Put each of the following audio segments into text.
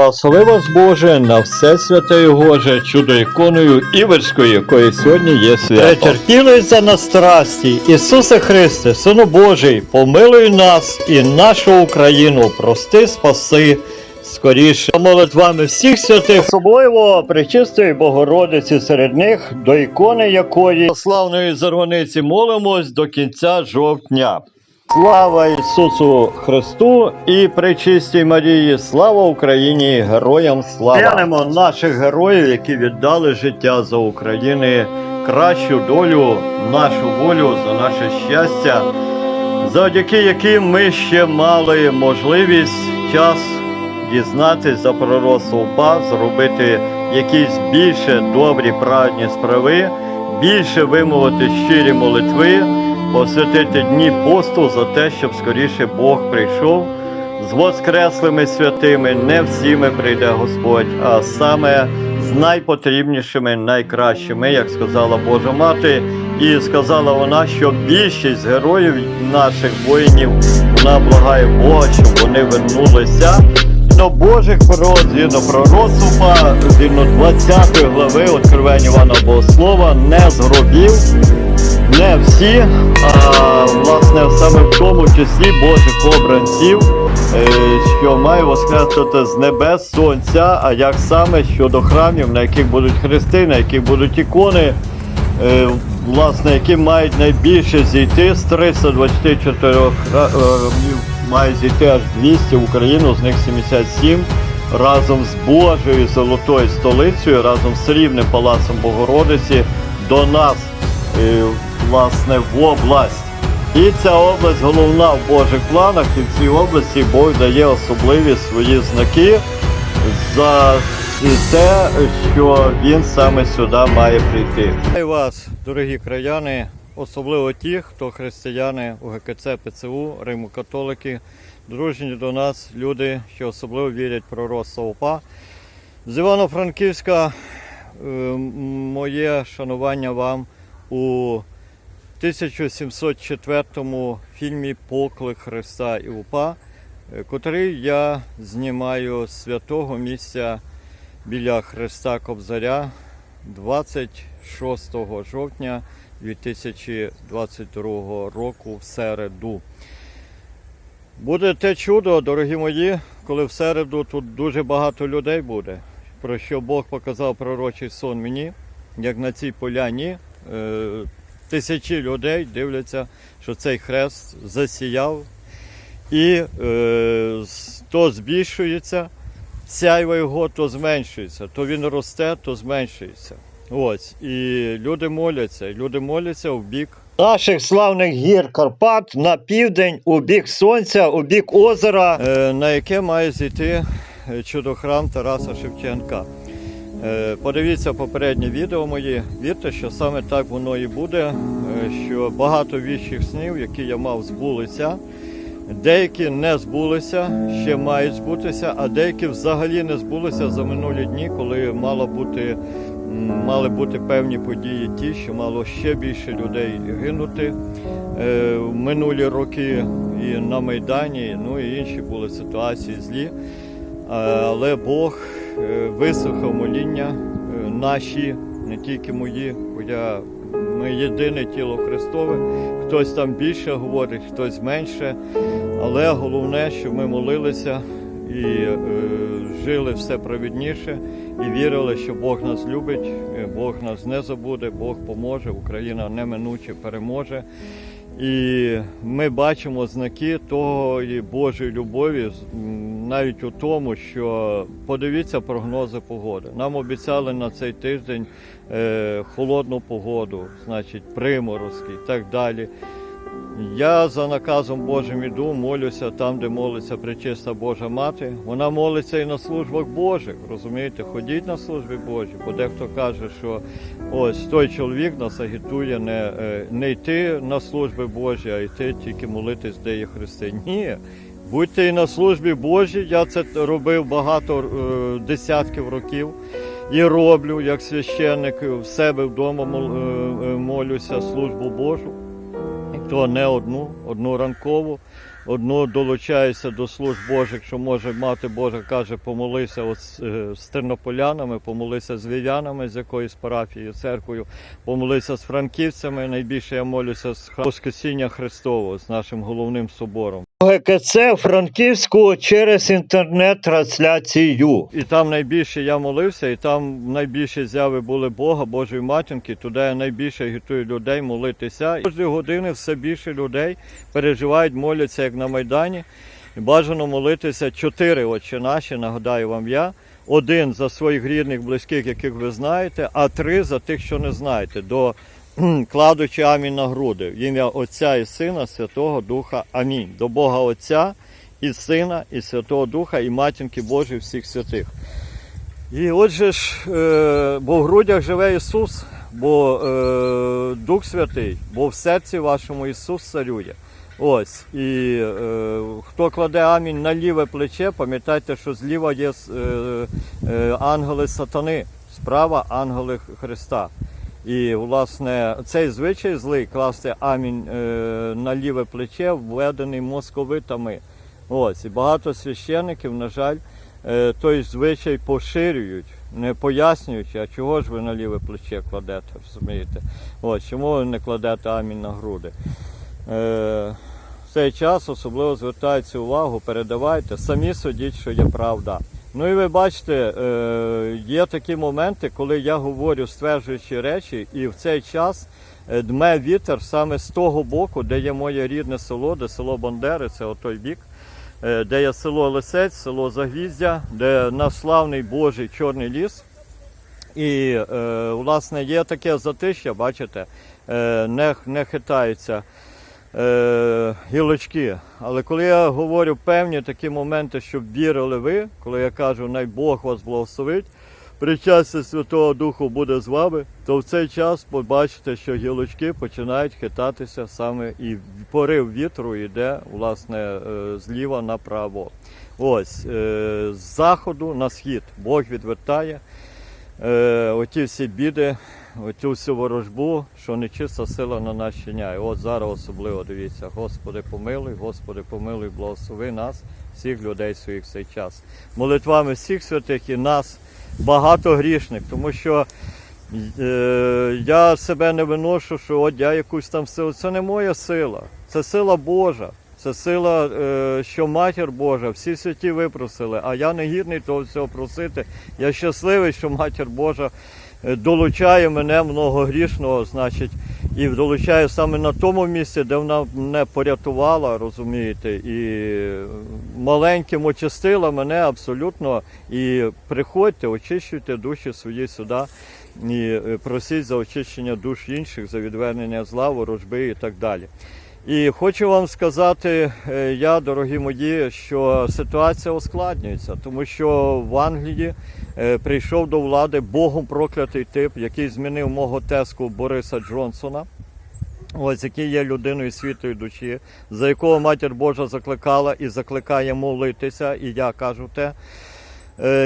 Вас Боже на все святе і Боже, чудо іконою Іверської, якої сьогодні є свято. Претерпілися на страсті, Ісусе Христе, Сину Божий, помилуй нас і нашу Україну, прости, спаси. Скоріше молитвами всіх святих, особливо пречистої Богородиці серед них, до ікони якої славної зарваниці молимось до кінця жовтня. Слава Ісусу Христу і пречистій Марії, слава Україні, героям слава! Глянемо наших героїв, які віддали життя за України, кращу долю, нашу волю, за наше щастя, завдяки яким ми ще мали можливість час дізнатись за пророцтво УПА, зробити якісь більше добрі праведні справи, більше вимовити щирі молитви посвятити дні посту за те, щоб скоріше Бог прийшов з воскреслими святими. Не всіми прийде Господь, а саме з найпотрібнішими, найкращими, як сказала Божа Мати, і сказала вона, що більшість героїв наших воїнів вона благає Бога, щоб вони вернулися. До Божих пророк, згідно пророцтва, згідно 20 глави Откровення Івана Богослова, не з не всі, а власне саме в тому числі Божих обранців, е, що має воскреснути з небес сонця, а як саме щодо храмів, на яких будуть хрести, на яких будуть ікони, е, власне, які мають найбільше зійти з 324 храмів, має зійти аж 200 в Україну, з них 77 разом з Божою золотою столицею, разом з рівним палацом Богородиці до нас е, власне в область. І ця область головна в Божих планах, і в цій області Бог дає особливі свої знаки за те, що він саме сюди має прийти. Вітаю вас, дорогі краяни, особливо ті, хто християни УГКЦ ПЦУ, Римо-католики, дружні до нас люди, що особливо вірять пророцтво УПА. З Івано-Франківська е, моє шанування вам у 1704 фільмі Поклик Христа і УПА, е, котрий я знімаю з святого місця біля Христа Кобзаря 26 жовтня 2022 року в середу. Буде те чудо, дорогі мої, коли в середу тут дуже багато людей буде, про що Бог показав пророчий сон мені, як на цій поляні. Тисячі людей дивляться, що цей хрест засіяв, і е, то збільшується, сяйва його то зменшується, то він росте, то зменшується. Ось. І люди моляться, люди моляться в бік наших славних гір Карпат на південь, у бік сонця, у бік озера, е, на яке має зійти е, чудохрам Тараса Шевченка. Е, Подивіться попереднє відео мої. Вірте, що саме так воно і буде, е, що багато віщих снів, які я мав, збулися. Деякі не збулися, ще мають збутися, а деякі взагалі не збулися за минулі дні, коли мало бути, мали бути певні події, ті, що мало ще більше людей гинути е, в минулі роки і на Майдані, ну і інші були ситуації злі. Але Бог е, моління е, наші, не тільки мої, бо я, ми єдине тіло Христове. Хтось там більше говорить, хтось менше. Але головне, що ми молилися і е, жили все праведніше, і вірили, що Бог нас любить, е, Бог нас не забуде, Бог поможе, Україна неминуче переможе. І ми бачимо знаки тої Божої любові навіть у тому, що подивіться прогнози погоди. Нам обіцяли на цей тиждень е, холодну погоду, значить приморозки і так далі. Я за наказом Божим іду, молюся там, де молиться пречиста Божа Мати. Вона молиться і на службах Божих. Розумієте, ходіть на служби Божі, бо дехто каже, що ось той чоловік нас агітує не, е, не йти на служби Божі, а йти тільки молитись, де є Христи. Ні. Будьте і на службі Божій. Я це робив багато е, десятків років і роблю як священник в себе вдома е, молюся службу Божу. То не одну, одну ранкову, одну долучаюся до служб Божих, що може мати Божа, каже, помолися от з, е, з тернополянами, помолися з вів'янами з якоїсь парафії, церквою, помолися з франківцями. Найбільше я молюся з Воскресіння Христового, з нашим головним собором. ГКЦ Франківську через інтернет-трансляцію. І там найбільше я молився, і там найбільші зяви були Бога, Божої матінки. Туди я найбільше агітую людей молитися. І Кожної години все більше людей переживають, моляться як на Майдані. І бажано молитися чотири отче наші, нагадаю вам я. Один за своїх рідних, близьких, яких ви знаєте, а три за тих, що не знаєте. До кладучи амінь на груди. В ім'я Отця і Сина, Святого Духа. Амінь. До Бога Отця і Сина, і Святого Духа, і Матінки Божої всіх святих. І отже ж, е, бо в грудях живе Ісус, бо е, Дух Святий, бо в серці вашому Ісус царює. Ось. І е, хто кладе амінь на ліве плече, пам'ятайте, що зліва є е, е, ангели сатани, справа ангели Христа. І, власне, цей звичай злий класти амінь е, на ліве плече, введений московитами. Ось. І багато священиків, на жаль, е, той звичай поширюють, не пояснюючи, а чого ж ви на ліве плече кладете, розумієте? Ось, чому ви не кладете амінь на груди? Е, в цей час особливо звертається увагу, передавайте, самі судіть, що є правда. Ну і ви бачите, е, є такі моменти, коли я говорю стверджуючі речі, і в цей час е, дме вітер саме з того боку, де є моє рідне село, де село Бандери, це отой бік, е, де є село Лисець, село Загвіздя, де наш славний Божий Чорний ліс. І, власне, є таке затища, бачите, не, не хитаються е, гілочки. Але коли я говорю певні такі моменти, щоб вірили ви, коли я кажу, най Бог вас благословить, причастя Святого Духу буде з вами, то в цей час побачите, що гілочки починають хитатися саме і порив вітру йде власне е, зліва направо. Ось е, з заходу на схід Бог відвертає е, оті всі біди, оцю всю ворожбу, що нечиста сила на нас чиняє. От зараз особливо дивіться, Господи, помилуй, Господи, помилуй, благослови нас, всіх людей своїх в цей час. Молитвами всіх святих і нас багато грішних, тому що е, я себе не виношу, що от я якусь там силу. Це не моя сила, це сила Божа. Це сила, е, що матір Божа, всі святі випросили, а я не гідний того всього просити. Я щасливий, що матір Божа долучає мене многогрішного, значить, і долучає саме на тому місці, де вона мене порятувала, розумієте, і е, маленьким очистила мене абсолютно. І приходьте, очищуйте душі свої сюди. І е, просіть за очищення душ інших, за відвернення зла, ворожби і так далі. І хочу вам сказати, е, я, дорогі мої, що ситуація ускладнюється, тому що в Англії е, прийшов до влади Богом проклятий тип, який змінив мого тезку Бориса Джонсона. Ось який є людиною світої душі, за якого матір Божа закликала і закликає молитися, і я кажу те,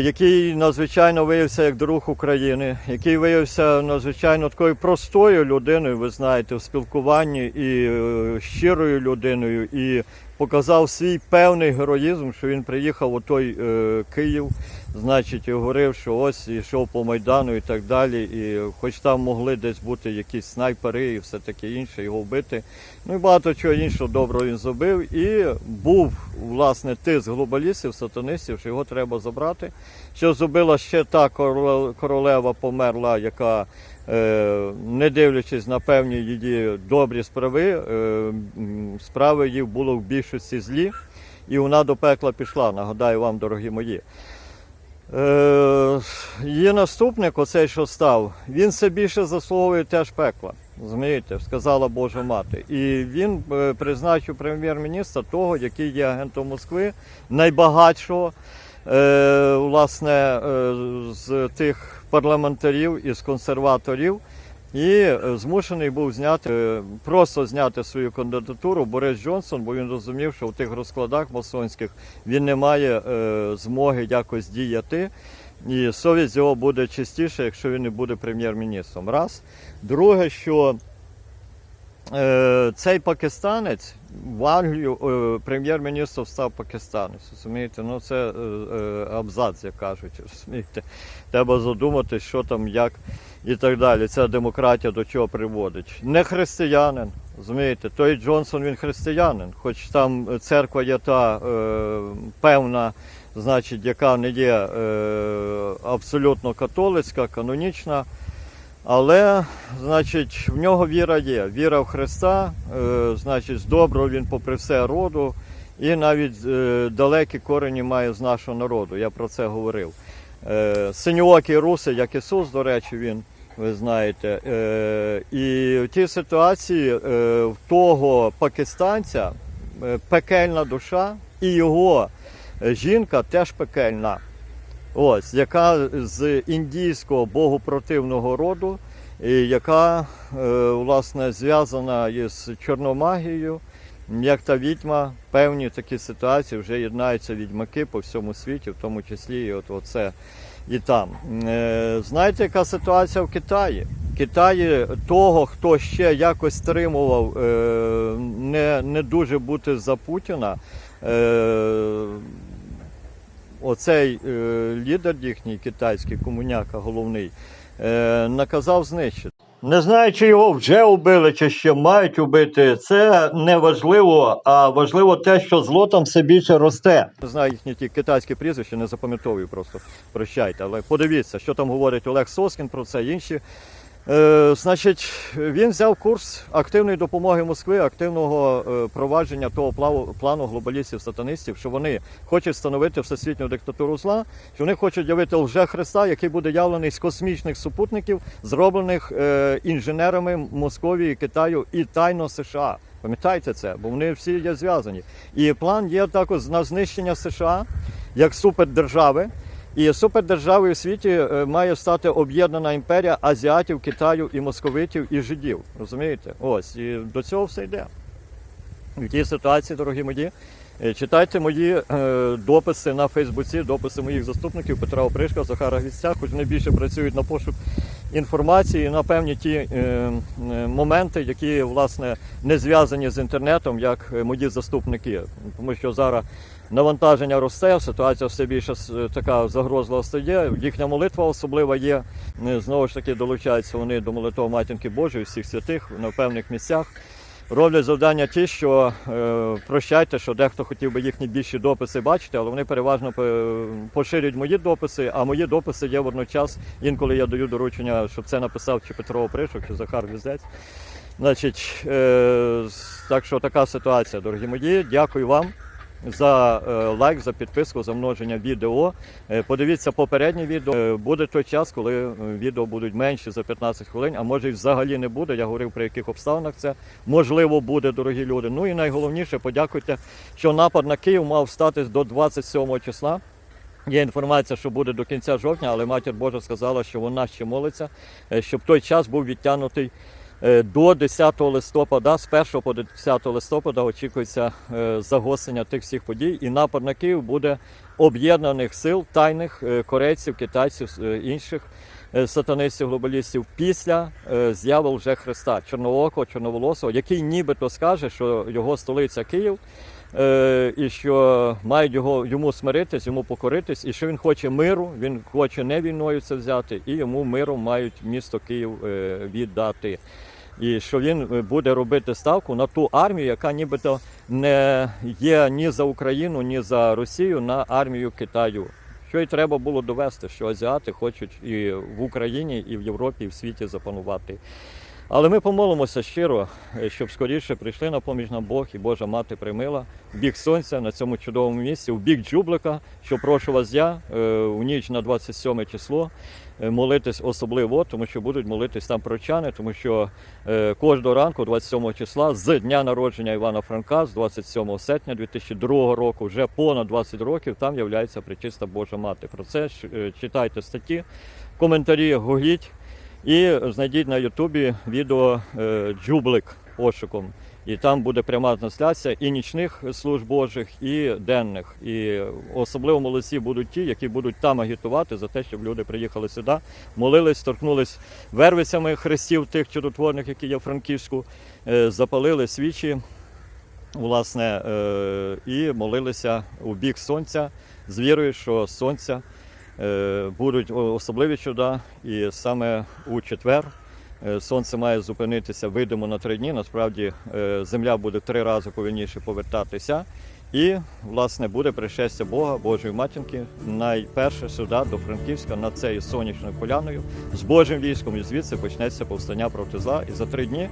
який надзвичайно виявився як друг України, який виявився надзвичайно такою простою людиною, ви знаєте, в спілкуванні і е, щирою людиною, і показав свій певний героїзм, що він приїхав у той е, Київ, значить, і говорив, що ось йшов по Майдану і так далі. І хоч там могли десь бути якісь снайпери і все таке інше, його вбити. Ну і багато чого іншого доброго він зробив. І був власне тиск глобалістів, сатанистів, що його треба забрати. Що зробила ще та короле- королева померла, яка, не дивлячись на певні її добрі справи, е, справи її було в більшості злі, і вона до пекла пішла. Нагадаю вам, дорогі мої. Е, її наступник, оцей, що став, він все більше заслуговує теж пекла. Розумієте, сказала Божа мати. І він е, призначив прем'єр-міністра того, який є агентом Москви, найбагатшого е, власне, е, з тих парламентарів і з консерваторів. І е, змушений був зняти, е, просто зняти свою кандидатуру Борис Джонсон, бо він розумів, що в тих розкладах масонських він не має е, змоги якось діяти. І совість його буде чистіша, якщо він не буде прем'єр-міністром. Раз. Друге, що е, цей пакистанець в Англію е, прем'єр-міністр став пакистанець. Розумієте? Ну це е, е, абзац, як кажуть. Розумієте? Треба задумати, що там, як і так далі. Ця демократія до чого приводить. Не християнин. Розумієте, той Джонсон він християнин, хоч там церква є та е, певна, значить, яка не є е, абсолютно католицька, канонічна. Але, значить, в нього віра є. Віра в Христа, е, значить, з доброго він попри все роду, і навіть е, далекі корені має з нашого народу. Я про це говорив. Е, синьоокий руси, як Ісус, до речі, він, ви знаєте. Е, і в тій ситуації е, в того пакистанця е, пекельна душа, і його е, жінка теж пекельна. Ось, яка з індійського богопротивного роду, яка е, власне зв'язана із чорномагією, як та відьма, певні такі ситуації вже єднаються відьмаки по всьому світі, в тому числі і от оце і там. Е, знаєте, яка ситуація в Китаї? В Китаї того, хто ще якось стримував е, не, не дуже бути за Путіна. Оцей е, лідер їхній китайський комуняка головний е, наказав знищити. Не знаю, чи його вже вбили, чи ще мають убити. Це не важливо, а важливо те, що зло там все більше росте. Не знаю їхні ті китайські прізвища, не запам'ятовую просто прощайте. Але подивіться, що там говорить Олег Соскін про це інші. Е, значить, він взяв курс активної допомоги Москви, активного е, провадження того плаву- плану глобалістів-сатанистів, що вони хочуть встановити всесвітню диктатуру зла, що вони хочуть явити лже Христа, який буде явлений з космічних супутників, зроблених е, інженерами Московії, Китаю і тайно США. Пам'ятайте це, бо вони всі є зв'язані. І план є також на знищення США як супердержави. І супердержавою у світі е, має стати об'єднана імперія азіатів, Китаю і московитів і жидів. Розумієте? Ось і до цього все йде. В тій ситуації, дорогі мої, е, читайте мої е, дописи на Фейсбуці, дописи моїх заступників Петра Опришка, Захара Гвістя, хоч вони більше працюють на пошук інформації на певні ті е, е, моменти, які власне не зв'язані з інтернетом, як мої заступники. Тому що зараз навантаження росте, ситуація все більше е, така загрозлива стає. Їхня молитва особлива є. Е, Знову ж таки долучаються вони до молитви Матінки Божої, всіх святих на певних місцях. Роблять завдання ті, що е, прощайте, що дехто хотів би їхні більші дописи бачити, але вони переважно поширюють мої дописи, а мої дописи є водночас. Інколи я даю доручення, щоб це написав чи Петро Опришок, чи Захар Віздець. Значить, е, так що така ситуація, дорогі мої. Дякую вам за е, лайк, за підписку, за множення відео. Е, Подивіться попереднє відео. Е, Буде той час, коли відео будуть менші за 15 хвилин, а може і взагалі не буде. Я говорив при яких обставинах це можливо буде, дорогі люди. Ну і найголовніше, подякуйте, що напад на Київ мав статись до 27 числа. Є інформація, що буде до кінця жовтня, але матір Божа сказала, що вона ще молиться, щоб той час був відтягнутий до 10 листопада. З 1 по 10 листопада очікується е, загострення тих всіх подій. І напад на Київ буде об'єднаних сил, тайних е, корейців, китайців, е, інших е, сатанистів, глобалістів після е, з'яви вже Христа, чорноокого, чорноволосого, який нібито скаже, що його столиця Київ. Е, і що мають його йому смиритись, йому покоритись, і що він хоче миру, він хоче не війною це взяти, і йому миром мають місто Київ е, віддати. І що він е, буде робити ставку на ту армію, яка нібито не є ні за Україну, ні за Росію, на армію Китаю. Що й треба було довести, що азіати хочуть і в Україні, і в Європі, і в світі запанувати. Але ми помолимося щиро, е, щоб скоріше прийшли на поміж нам Бог і Божа мати примила бік сонця на цьому чудовому місці, в бік Джублика, що прошу вас я е, у ніч на 27 число е, молитись особливо, тому що будуть молитись там прочани, тому що е, кожного ранку, 27 числа, з дня народження Івана Франка, з 27 серпня 2002 року, вже понад 20 років, там являється причиста Божа мати. Про це е, читайте статті, коментарі гугліть. І знайдіть на Ютубі відео е, Джублик пошуком. І там буде пряма трансляція і нічних служб Божих, і денних. І особливо молодці будуть ті, які будуть там агітувати за те, щоб люди приїхали сюди, молились, торкнулись вервицями хрестів тих чудотворних, які є в Франківську, е, запалили свічі, власне, е, і молилися у бік сонця з вірою, що сонця будуть особливі чуда, і саме у четвер. Е, Сонце має зупинитися, вийдемо на три дні. Насправді е, земля буде три рази повільніше повертатися. І, власне, буде пришестя Бога, Божої матінки, найперше сюди, до Франківська, над цією сонячною поляною, з Божим військом, і звідси почнеться повстання проти зла. І за три дні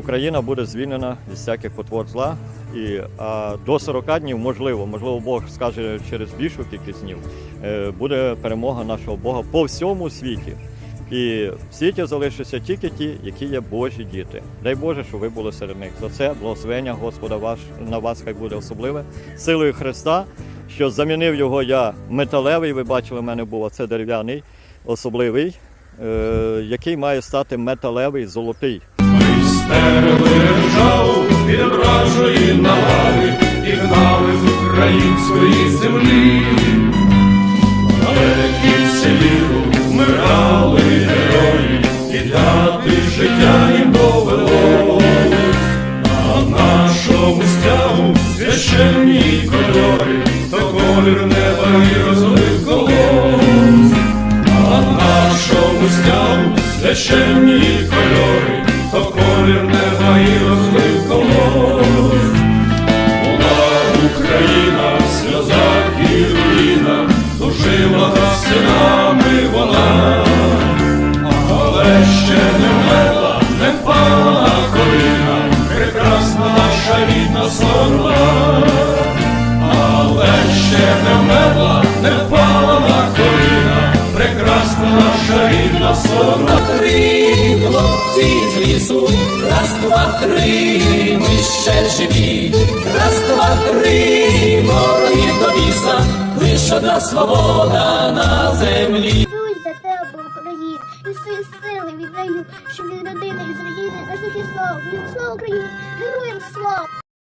Україна буде звільнена від всяких потвор зла. І а до 40 днів, можливо, можливо, Бог скаже через більшу кількість днів, е, буде перемога нашого Бога по всьому світі. І в світі залишаться тільки ті, які є Божі діти. Дай Боже, щоб ви були серед них. За це благословення Господа ваш на вас хай буде особливе. Силою Христа, що замінив його я металевий. Ви бачили, в мене був оце дерев'яний, особливий, е, який має стати металевий, золотий. Стерли державу від вражої навали і гнали з української землі. Далекі севіру вмирали герої, і дати життя їм довелось. На нашому стягу священні кольори, то колір неба і розлив колос. На нашому стягу священні кольори, колір неба і розлив колос. Була Україна в сльозах і руїнах, тужила за синами вона, але ще не вмерла, не впала на коліна, прекрасна наша рідна слава, але ще не вмерла, не впала на коліна, прекрасна наша рідна слава. Хлопці з лісу, раз, два, три, ми ще живі, раз, два, три, ворогів до біса, лиш одна свобода на землі. Молюсь за тебе, Україна, і свої сили віддаю, щоб від родини і з країни наш слава, Слава Україні! Героям слава!